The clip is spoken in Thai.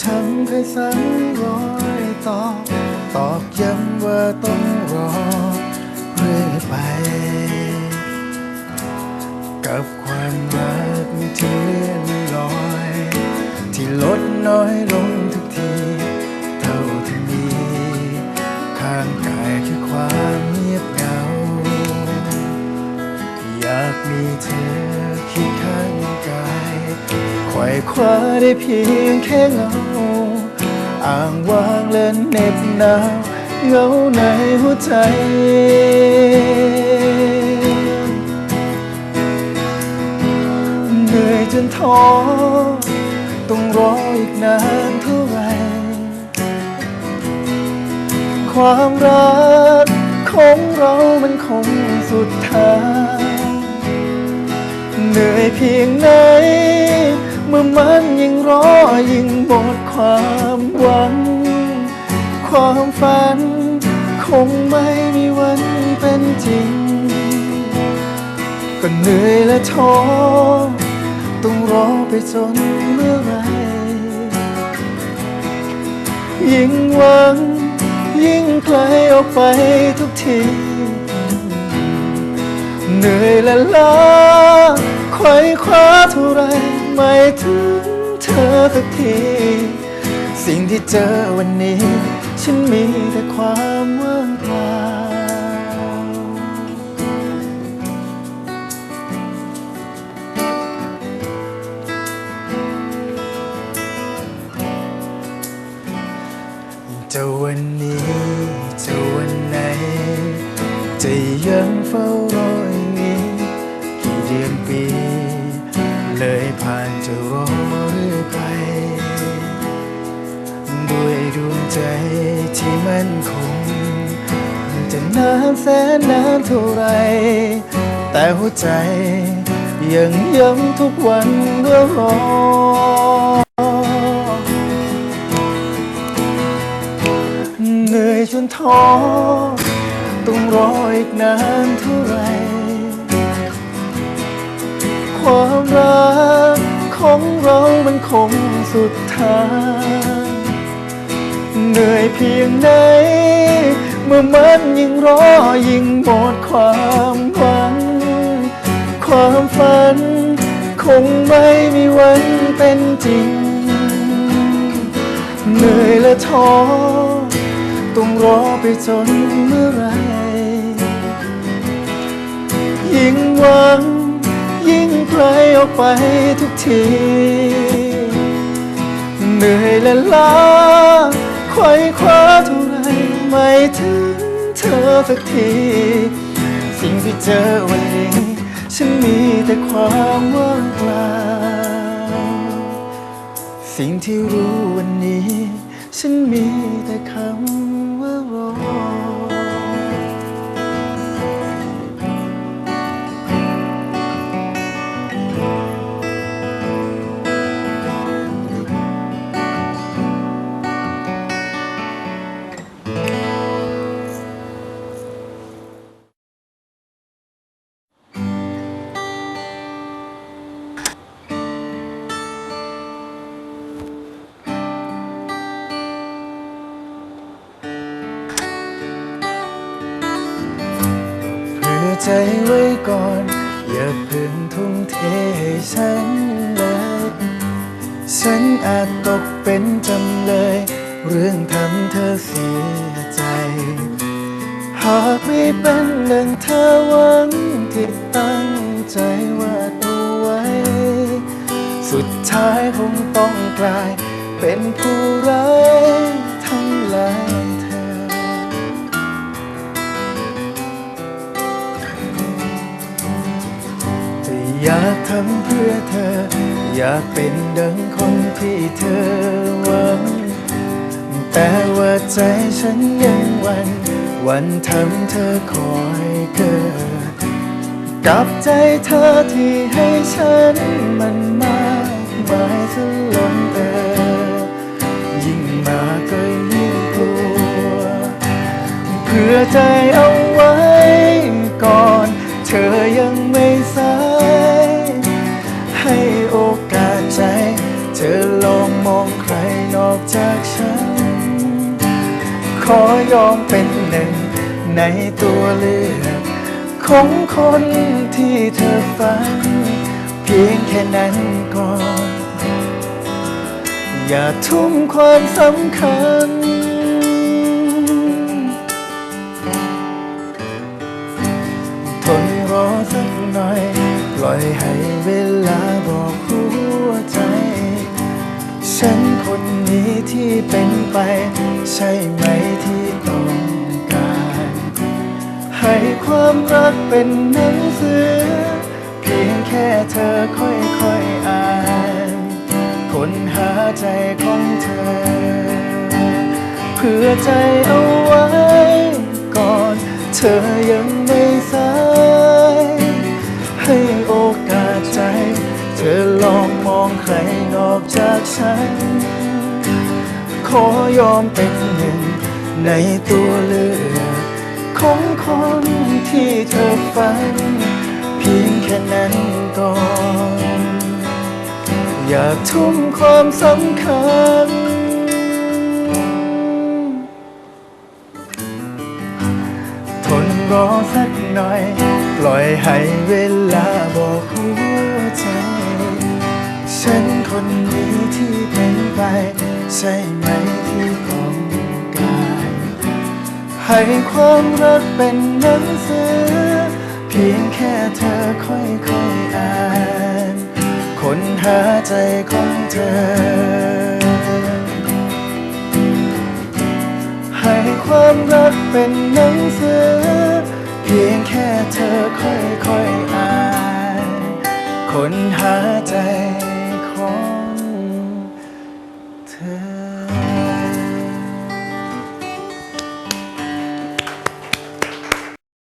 ช้ำเคยซ้ำรอยตอกตอกย้ำว่าต้องรอเรื่อยไป กับความรักที่เลื่อนลอย ที่ลดน้อยลงทุกทีเท่าที่มีข้างกายคือความเงียบเหงา อยากมีเธอ ว่คว้าได้เพียงแค่เงาอ่างวางและเน็บหนาวเงาในหัวใจ เหนื่อยจนท้อต้องรออีกนานเท่าไหรความรักของเรามันคงสุดทาง เหนื่อยเพียงไหน เมื่อมันยิ่งรอยิ่งหมดความหวัง ความฝัน คงไม่มีวันเป็นจริง ก็เหนื่อยและท้อต้องรอไปจนเมื่อไหรยิ่งหวัง ยิ่งไกลออกไปทุกทีเหนื่อยและล้าไขว่คว้าเท่าไร ไม่ถึงเธอสักที สิ่งที่เจอวันนี้ ฉันมีแต่ความว่างเปล่าจะวันนี้จะวันไหน จะยังเฝ้ารอ ที่มั่นคงจะนานแสนนานเท่าไร แต่หัวใจยังย้ำทุกวันเมื่อรอเหนื่อยจนท้อต้องรออีกนานเท่าไร ความรักของเรามันคงสุดท้าง เหนื่อยเพียงไหน เมื่อมันยิ่งรอยิ่งหมดความหวัง ความฝัน คงไม่มีวันเป็นจริง เหนื่อยและท้อต้องรอไปจนเมื่อไร ยิ่งหวัง ยิ่งไกลออกไปทุกที เหนื่อยและล้า ควยคว้าเท่าไรไม่ถึงเธอสักที สิ่งที่เจอวันนี้ฉันมีแต่ความว่างเปล่า สิ่งที่รู้วันนี้ ฉันมีแต่ ใจไว้ก่อน อย่าเพิ่งทุ่มเทให้ฉันเลย ฉันอาจตกเป็นจำเลย เรื่องทำเธอเสียใจ หากไม่เป็นเรื่องเธอหวังที่ตั้งใจว่าตัวไว้ สุดท้ายคงต้องกลาย เป็นผู้ร้ายทั้งหลาย อยากทำเพื่อเธอ อยากเป็นดังคนที่เธอหวัง แต่ว่าใจฉันยังหวัน วันทำเธอคอยเกิด กับใจเธอที่ให้ฉันมันมากมายสลนเออยิ่งมาก็ยิ่งกลัว เพื่อใจเอา ธอลองมองใครนอกจากฉัน ขอยอมเป็นหนึ่งในตัวเลือกของคนที่เธอฝัน เพียงแค่นั้นก่อน อย่าทุ่มความสำคัญ ทนรอสักหน่อย ปล่อยให้เวลาบอก นี้ที่เป็นไป ใช่ไหมที่ต้องการให้ความรักเป็นหนังสือ เพียงแค่เธอค่อยๆอ่านค้นหาใจของเธอ เพื่อใจเอาไว้ก่อน เธอยังไม่สายให้โอกาสใจ เธอลองมองใครนอกจากฉัน ขอยอมเป็นหนึ่ง ในตัวเลือกของคนที่เธอฝัน เพียงแค่นั้นก่อน อยากทุ่มความสำคัญ ทนรอสักหน่อย ปล่อยให้เวลาบอกหัวใจ ฉันคนนี้ที่เป็นไปใช่ไหม ให้ความรักเป็นหนังสือ เพียงแค่เธอค่อยๆอ่านค้นหาใจของเธอ ให้ความรักเป็นหนังสือ เพียงแค่เธอ